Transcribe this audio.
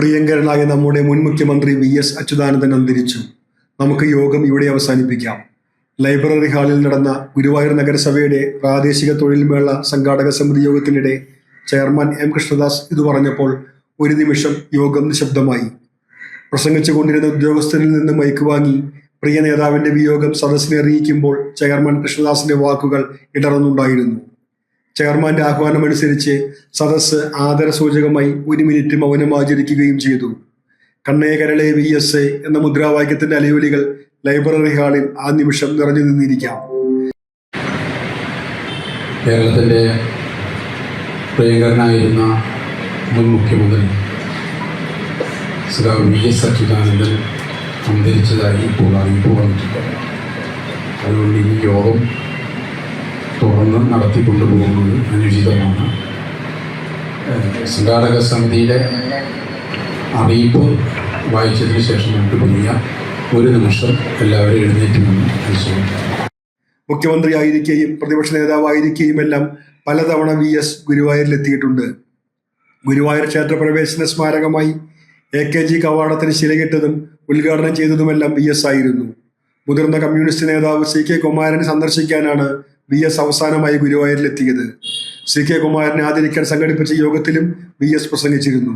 പ്രിയങ്കരനായ നമ്മുടെ മുൻ മുഖ്യമന്ത്രി വി എസ് അച്യുതാനന്ദൻ അന്തരിച്ചു. നമുക്ക് യോഗം ഇവിടെ അവസാനിപ്പിക്കാം. ലൈബ്രറി ഹാളിൽ നടന്ന ഗുരുവായൂർ നഗരസഭയുടെ പ്രാദേശിക തൊഴിൽ മേള സംഘാടക സമിതി യോഗത്തിനിടെ ചെയർമാൻ എം കൃഷ്ണദാസ് ഇത് പറഞ്ഞപ്പോൾ ഒരു നിമിഷം യോഗം നിശബ്ദമായി. പ്രസംഗിച്ചു കൊണ്ടിരുന്ന ഉദ്യോഗസ്ഥരിൽ നിന്ന് മൈക്ക് വാങ്ങി പ്രിയ നേതാവിന്റെ വിയോഗം സദസ്സിനെ അറിയിക്കുമ്പോൾ ചെയർമാൻ കൃഷ്ണദാസിന്റെ വാക്കുകൾ ഇടറുന്നുണ്ടായിരുന്നു. ചെയർമാന്റെ ആഹ്വാനമനുസരിച്ച് സദസ്സ് ആദരസൂചകമായി ഒരു മിനിറ്റ് മൗനം ആചരിക്കുകയും ചെയ്തു. കണ്ണേ കരളെ വി എസ് എ എന്ന മുദ്രാവാക്യത്തിന്റെ അലയൊലികൾ ലൈബ്രറി ഹാളിൽ ആ നിമിഷം നിറഞ്ഞു നിന്നിരിക്കാം. കേരളത്തിന്റെ പ്രിയങ്കരനായിരുന്ന മുൻ മുഖ്യമന്ത്രി ശ്രീ വി എസ് അച്യുതാനന്ദൻ അന്തരിച്ചതായി ഇപ്പോൾ അറിയിപ്പ് വന്നിട്ടുണ്ട്. അതുകൊണ്ട് ഈ യോഗം തുടർന്ന് നടത്തിക്കൊണ്ടു പോകുന്നത് അനുചിതമാണ്. സംഘാടക സമിതിയിലെ അറിയിപ്പ് വായിച്ചതിന് ശേഷം നമുക്ക് പിരിയാം. ഒരു നിമിഷം എല്ലാവരും എഴുന്നേറ്റ് നിന്ന് അനുസരിക്കാം മുഖ്യമന്ത്രി ആയിരിക്കുകയും പ്രതിപക്ഷ നേതാവായിരിക്കുകയും എല്ലാം പലതവണ വി എസ് ഗുരുവായൂരിലെത്തിയിട്ടുണ്ട്. ഗുരുവായൂർ ക്ഷേത്ര പ്രവേശന സ്മാരകമായി എ കെ ജി കവാടത്തിന് ശിലകിട്ടതും ഉദ്ഘാടനം ചെയ്തതുമെല്ലാം വി എസ് ആയിരുന്നു. മുതിർന്ന കമ്മ്യൂണിസ്റ്റ് നേതാവ് സി കെ കുമാരനെ സന്ദർശിക്കാനാണ് വി എസ് അവസാനമായി ഗുരുവായൂരിലെത്തിയത്. സി കെ കുമാരനെ ആദരിക്കാൻ സംഘടിപ്പിച്ച യോഗത്തിലും വി എസ് പ്രസംഗിച്ചിരുന്നു.